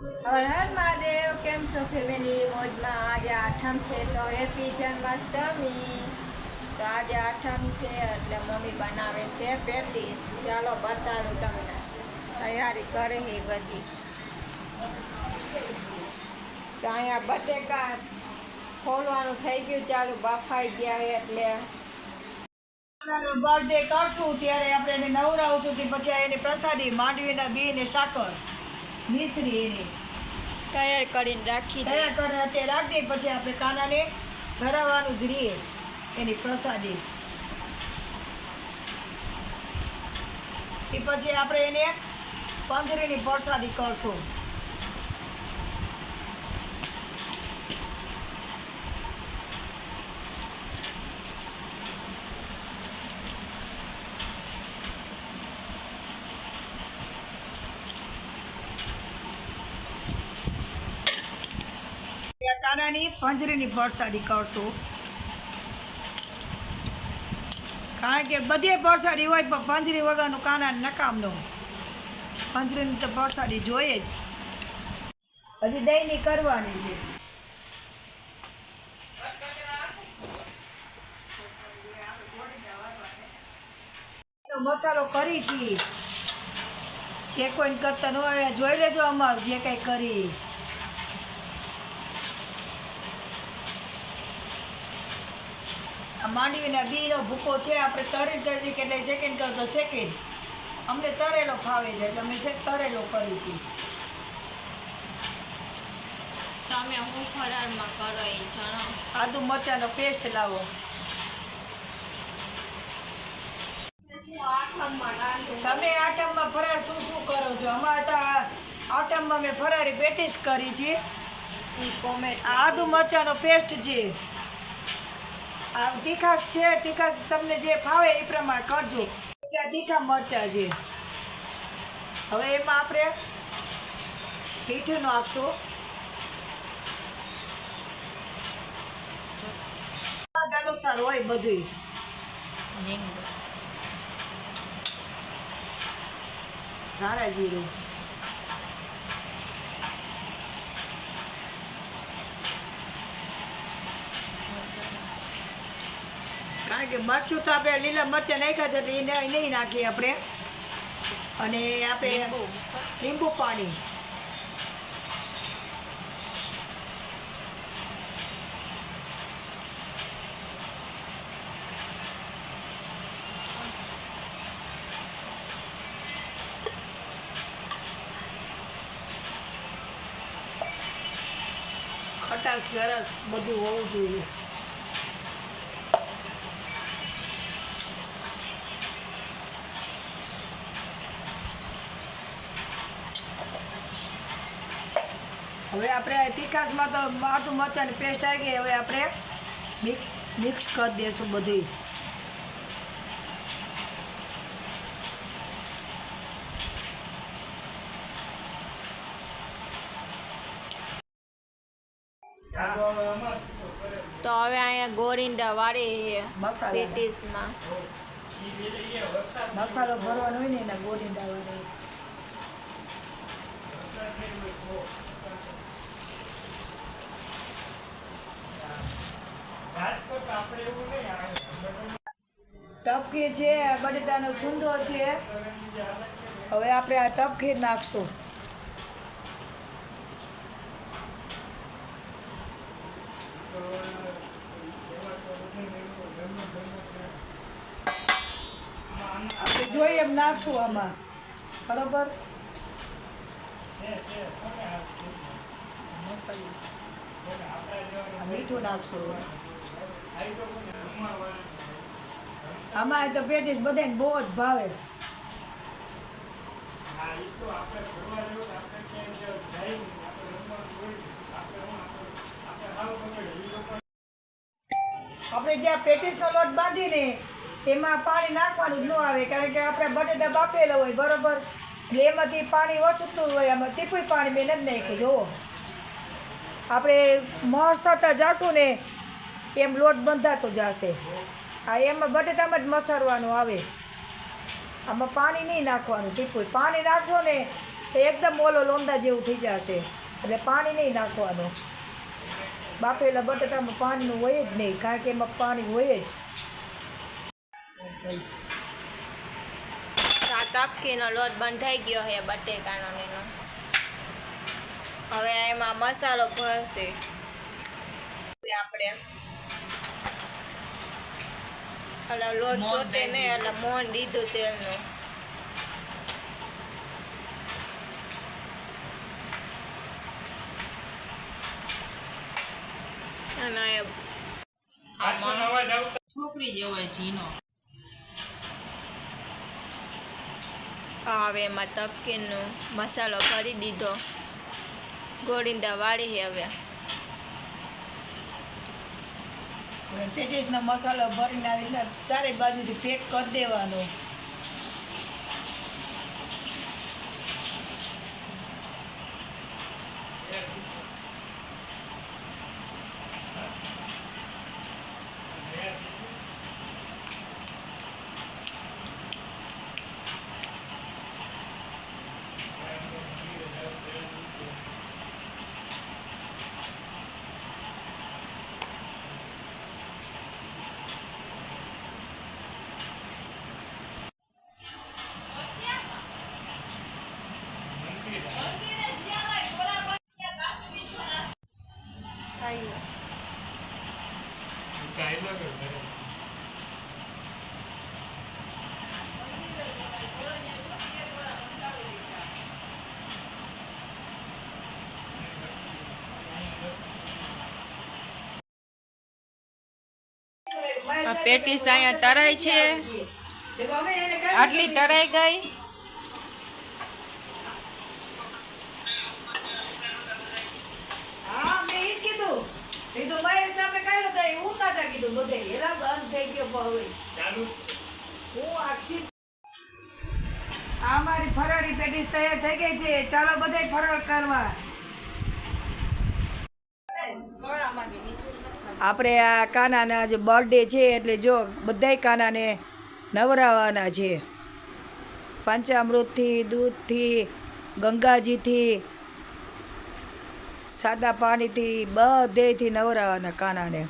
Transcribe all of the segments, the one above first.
હર હર મહાદેવ, કેમ છો ફેમિલી? મોજમાં આજે આઠમ છે, તો હેપી જન્માષ્ટમી. તો આજે આઠમ છે, એટલે મમ્મી બનાવે છે પેટી. ચાલો બતાવું તમને. તૈયારી કરે બધી. તો અહીંયા બટેકા ખોલવાનું થઈ ગયું, ચાલુ બફાઈ ગયા એટલે. બર્થડે કરશું, ત્યારે આપણે એને નવરાવશું પછી એની પ્રસાદી માંડવીના બી ને સાકર. મિશ્રી એની તૈયાર કરીને રાખી તૈયાર કરીને અત્યારે રાખી પછી આપણે કાનાને ધરાવવાનું જ રહીએ એની પ્રસાદી. એ પછી આપણે એને પંજરીની પ્રસાદી કરશું. આ પંજરીની ભરસાડી કરશું કારણ કે બધી ભરસાડી હોય પણ પંજરી વગરનું કાના નકામનું પંજરીની તો ભરસાડી જોઈએ જ. હજી દહીંની કરવાની છે. મસાલો કરી છીએ જે કોઈ કરતા ન હોય, જોઈ લેજો અમારું જે કંઈ કરી. માંડવીના બીનો ભૂકો છે આપણે તરી કરી કેટલાય સેકન્ડ કરો તો સેકન્ડ અમને તરેલો ફાવે છે એટલે અમે તરેલો કરી છે. તમે હું ફરાળમાં કરો એ જણાવો. આદુ મરચાંનો પેસ્ટ લાવો. હું આઠમમાં રાંધું તમે આટમમાં ફરાળ શું શું કરો છો? અમારે તો આટમમાં મેં ફરાળી પેટીસ કરી છે. આદુ મરચાંનો પેસ્ટ છે. તીખાશ છે તીખાશ તમને જે ફાવે એ પ્રમાણે કરજો. તીખા મરચા છે. હવે એમાં આપણે મીઠું નાખશું. અનુસાર હોય બધું લીંબુ જીરું. કારણ કે મરચું તો આપણે લીલા મરચાં નાખ્યા છે એટલે એને નહીં નાખીએ આપણે. અને આપણે લીંબુ. લીંબુ પાણી. ખટાશ ગરસ બધું હોવું જોઈએ. તીખાસમાં તો આદુ મરચાંની પેસ્ટ આવી ગઈ. હવે આપણે મિક્સ કરી દઈશું બધું તો હવે અહીંયા ગોરિંડા વાળી પેટીસમાં. મસાલો ભરવાનો હોય ને એના ગોળીંડા વાળા. ટપકી છે, બટેટાનો છૂંદો છે. હવે આપણે આ તપખીર નાખશું. આપણે જોઈએ એમ નાખશું આમાં. બરોબર? મીઠું નાખશું. આમાં તો પેટીસ બધાને બહુ જ ભાવે. આપણે જ્યાં પેટીસનો લોટ બાંધીને એમાં પાણી નાખવાનું જ ન આવે, કારણ કે આપણે બટેટા બાફેલા હોય, બરોબર? એટલે એમાંથી પાણી ઓછતું હોય, આમાં તીખું પાણી મેં નથી નાખ્યું, જુઓ. આપણે થતા જાશું ને એમ લોટ બંધાતો જશે. આ એમાં બટેટામાં જ મસારવાનું આવે. આમાં પાણી નહીં નાખવાનું ટીપું પાણી નાખશો ને તો એકદમ ઓલો લોંદા જેવું થઈ જશે. એટલે પાણી નહીં નાખવાનું. બાફેલા બટેટામાં પાણીનું હોય જ નહીં, કારણ કે એમાં પાણી હોય જ. આ તપકીનો લોટ બંધાઈ ગયો છે બટેકાનો એનો. હવે એમાં મસાલો ભરશે. આપણે એટલે લોટ ચોટે નહીં એટલે મોણ દીધું તેલનું. છોકરી જેવો ઝીનો હવે એમાં તપકીનો મસાલો ભરી દીધો. ગોળીંડા વાળી છે હવે. પેટીસનો મસાલો ભરીને આવી ચારે બાજુથી પેક કરી દેવાનો. આ પેટીસ અહીંયા તરાય છે. આટલી તરાઈ ગઈ. હા મેં કીધું. એ મહેશ સામે કાઢ્યો તો હું કાઢા કીધું બધે એના બંધ થઈ ગયો પણ હું આખી આ મારી ફરાળી પેટીસ તૈયાર થઈ ગઈ છે. ચાલો બધા ફરાળ કરવા. આપણે આ કાનાના જે બર્થડે છે, એટલે જો બધાય કાનાને નવરાવાના છે. પંચામૃતથી, દૂધથી, ગંગાજીથી, સાદા પાણીથી બધેથી નવરાવાના કાનાને.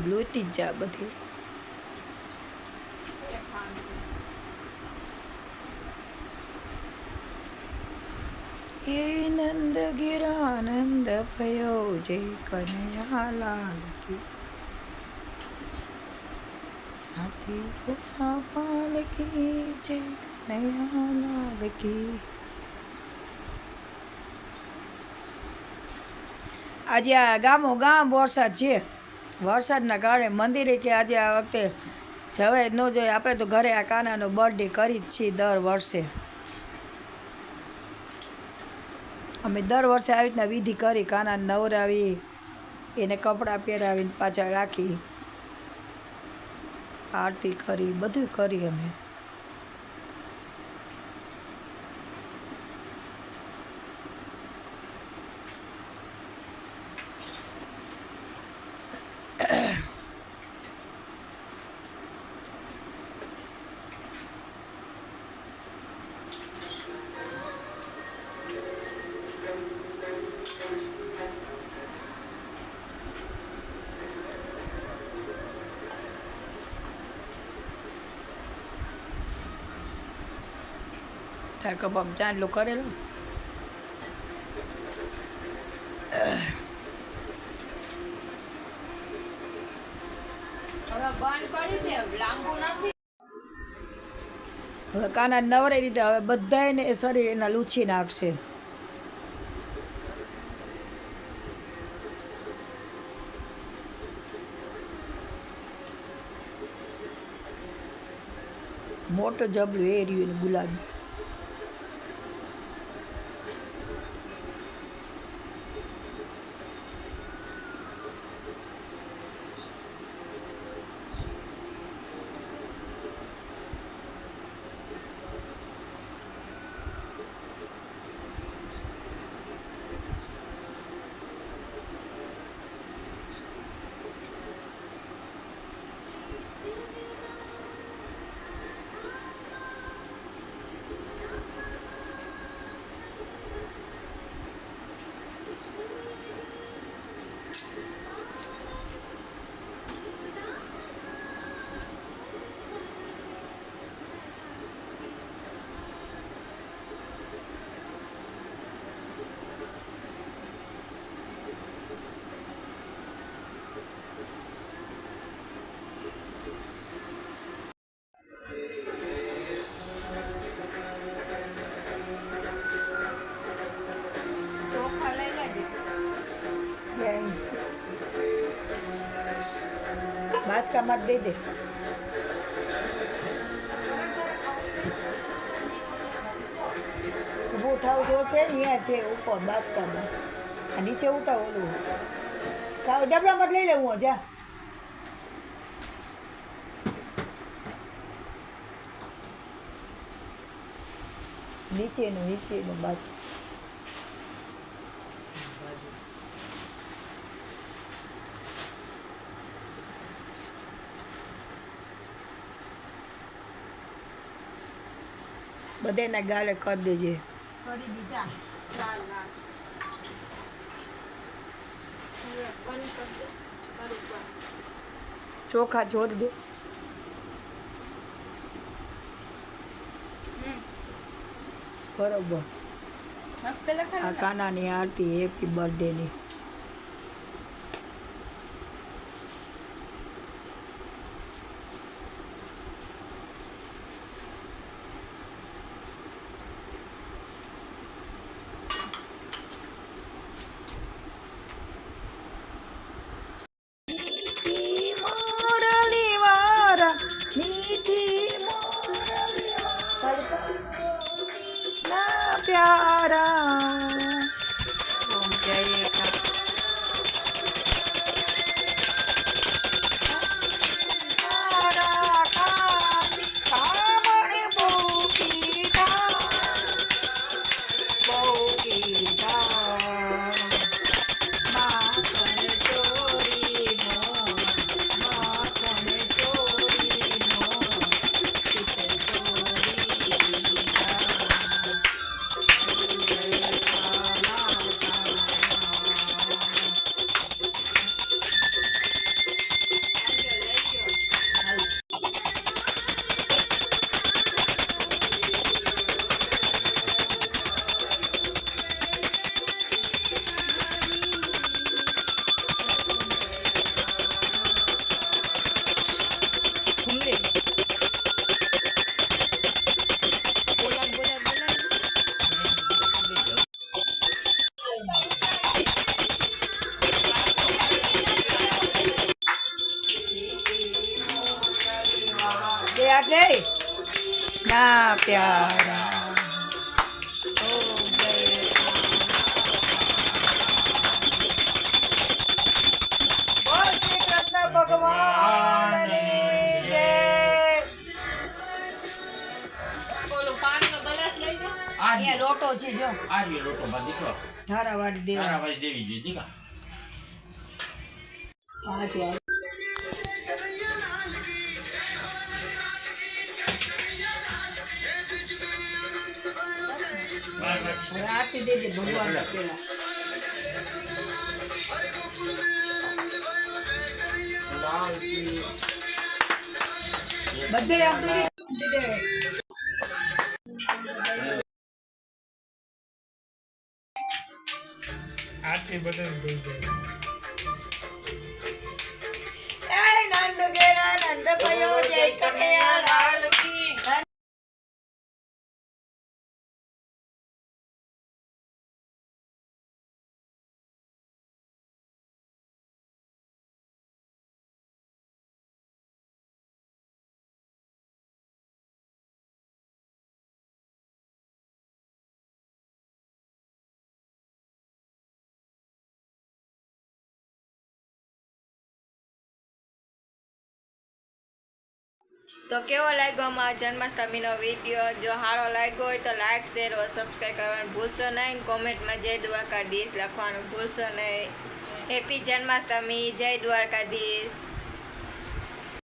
લૂંટી જ જા બધી. હે નંદ ગિરાનંદ ભયો જય કનૈયા લાલ કી. હાથી ઘોડા પાલ કી જે કનૈયા લાલ કી. આજે આ ગામો ગામ વરસાદ છે. વરસાદના કારણે મંદિરે કે આજે આ વખતે જવાય ન જોઈએ. આપણે તો ઘરે આ કાનાનો બર્થડે કરી જ છીએ દર વર્ષે. અમે દર વર્ષે આવી રીતના વિધિ કરી કાના નવરાવી, એને કપડાં પહેરાવીને પાછા રાખી, આરતી કરી, બધું કરી અમે. કબાબ ચાંદલો કરેલો. હવે બંધ કાના નવરે રીતે હવે બધાયને શરીર એના લૂછી નાખશે. મોટો જબલું એ રહ્યું ગુલાબી ચોખા માં દઈ દે. ઊભું થાવ જો છે અહીંયા છે ઉપર બાચકામાં આ નીચે ઉતાર ઓલું સાવ લઈ લેવું જા. નીચેનું નીચેનું બાજુ બધાના ગાલે કરી દેજે. કરી દીધા. ચોખા છોડી દે. બરોબર. મસ્ત આ કાનાની આરતી હેપી બર્થડે ની. ના જા અહીંયા લોટો છે જો. આ રહ્યો લોટો બા દીકરો ધારાવાળી દેવા. તારાવાળી દેવી જોઈએ દીકા પાંચ વાર આરતી દેજે ભગવાન પેલા. બધે આમ દૂરી દે આરતી બટન થઈ જાય જય નંદ ઘેરા નંદ તો કેવો લાગ્યો અમારો જન્માષ્ટમીનો વીડિયો? જો સારો લાગ્યો હોય તો લાઇક શેર और સબસ્ક્રાઈબ કરવાનું ભૂલશો નહીં. કોમેન્ટમાં જય દ્વારકાધીશ લખવાનું ભૂલશો નહીં. હેપી જન્માષ્ટમી, જય દ્વારકાધીશ.